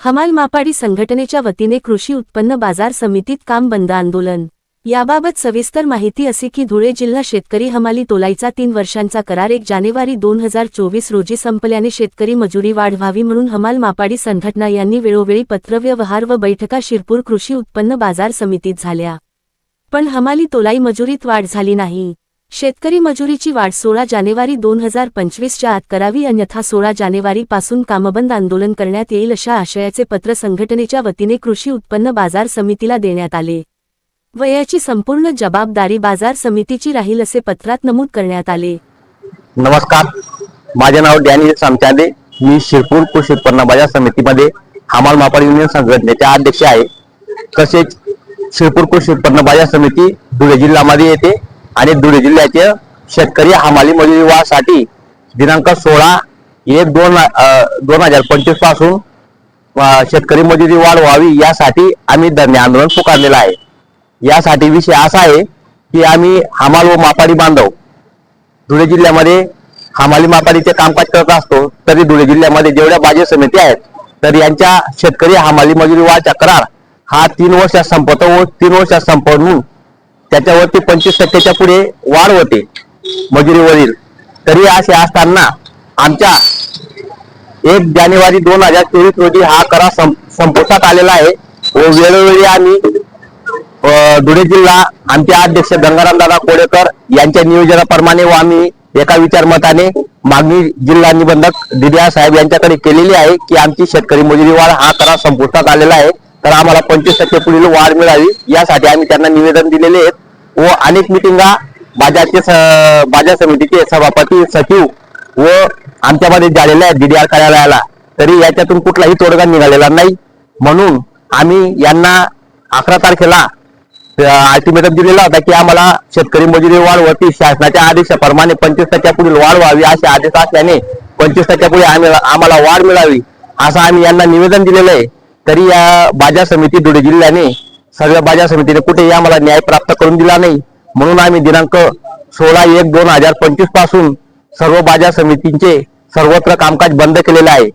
हमाल मापाडी संघटनेच्या वतीने कृषी उत्पन्न बाजार समितीत काम बंद आंदोलन. याबाबत सविस्तर माहिती असे की धुळे जिल्हा शेतकरी हमाली तोलाईचा तीन वर्षांचा करार एक जानेवारी दोन हजार चोवीस रोजी संपल्याने शेतकरी मजुरी वाढ व्हावी म्हणून हमाल मापाडी संघटना यांनी वेळोवेळी पत्रव्यवहार व बैठका शिरपूर कृषी उत्पन्न बाजार समितीत झाल्या. पण हमाली तोलाई मजुरीत वाढ झाली नाही. शेतकरी मजुरीची वाढ सोळा जानेवारी दोन हजार पंचवीसच्या आत करावी अन्यथा सोळा जानेवारीपासून कामबंद आंदोलन करण्यात येईल अशा आशयाचे पत्र संघटनेच्या वतीने कृषी उत्पन्न बाजार समितीला देण्यात आले. वयाची संपूर्ण जबाबदारी बाजार समितीची राहील असे पत्रात नमूद करण्यात आले. नमस्कार. माझे नाव डॅनियल सामचांदे. मी शिरपूर कृषी उत्पन्न बाजार समितीमध्ये हमाल मापाड युनियन संघटनेच्या अध्यक्ष आहे. तसेच शिरपूर कृषी उत्पन्न बाजार समिती धुळे जिल्ह्यामध्ये येते. आणि धुळे जिल्ह्याचे शेतकरी हमाली मजुरी वाढसाठी दिनांक सोळा एक दोन दोन हजार पंचवीसपासून शेतकरी मजुरी वाढ व्हावी यासाठी आम्ही धरणे आंदोलन पुकारलेलं आहे. यासाठी विषय असा आहे की आम्ही हमाल व मापाडी बांधव धुळे जिल्ह्यामध्ये हमाली मापाडीचे कामकाज करत असतो तरी धुळे जिल्ह्यामध्ये जेवढ्या बाजार समिती आहेत तर यांच्या शेतकरी हमाली मजुरी वाढचा करार हा तीन वर्षात संपतो व तीन वर्षात संपवून त्याच्यावरती पंचवीस टक्क्याच्या पुढे वाढ होते मजुरीवरील. तरी असे असताना आमच्या एक जानेवारी दोन हजार चोवीस रोजी हा करार सं- संपुष्टात आलेला आहे. व वेळोवेळी आम्ही धुळे जिल्हा आमचे अध्यक्ष गंगाराम दादा कोडेकर यांच्या नियोजनाप्रमाणे व आम्ही एका विचारमताने मागणी जिल्हा निबंधक दिद्या साहेब यांच्याकडे केलेली आहे की आमची शेतकरी मजुरी वाढ हा करार संपुष्टात आलेला आहे. तर आम्हाला पंचवीस टक्के पुढील वाढ मिळावी. यासाठी आम्ही त्यांना निवेदन दिलेले आहेत. व अनेक मिटिंगा बाजारचे स- बाजार समितीचे सभापती सचिव व आमच्यामध्ये झालेल्या आहेत डीडीआर कार्यालयाला. तरी याच्यातून कुठलाही तोडगा निघालेला नाही. म्हणून आम्ही यांना अकरा तारखेला अल्टिमेटम दिलेला होता की आम्हाला शेतकरी मजुरी वाढ शासनाच्या आदेशाप्रमाणे पंचवीस टक्क्यापुढील वाढ व्हावी असे आदेश असल्याने पंचवीस टक्क्यापुढे आम्ही आम्हाला वाढ मिळावी असं आम्ही यांना निवेदन दिलेलं आहे. तरी या बाजार समिती धुळे जिल्ह्याने सर्व बाजार समितीने कुठेही आम्हाला न्याय प्राप्त करून दिला नाही. म्हणून आम्ही दिनांक सोळा एक दोन हजार पंचवीसपासून सर्व बाजार समितींचे सर्वत्र कामकाज बंद केलेले आहे.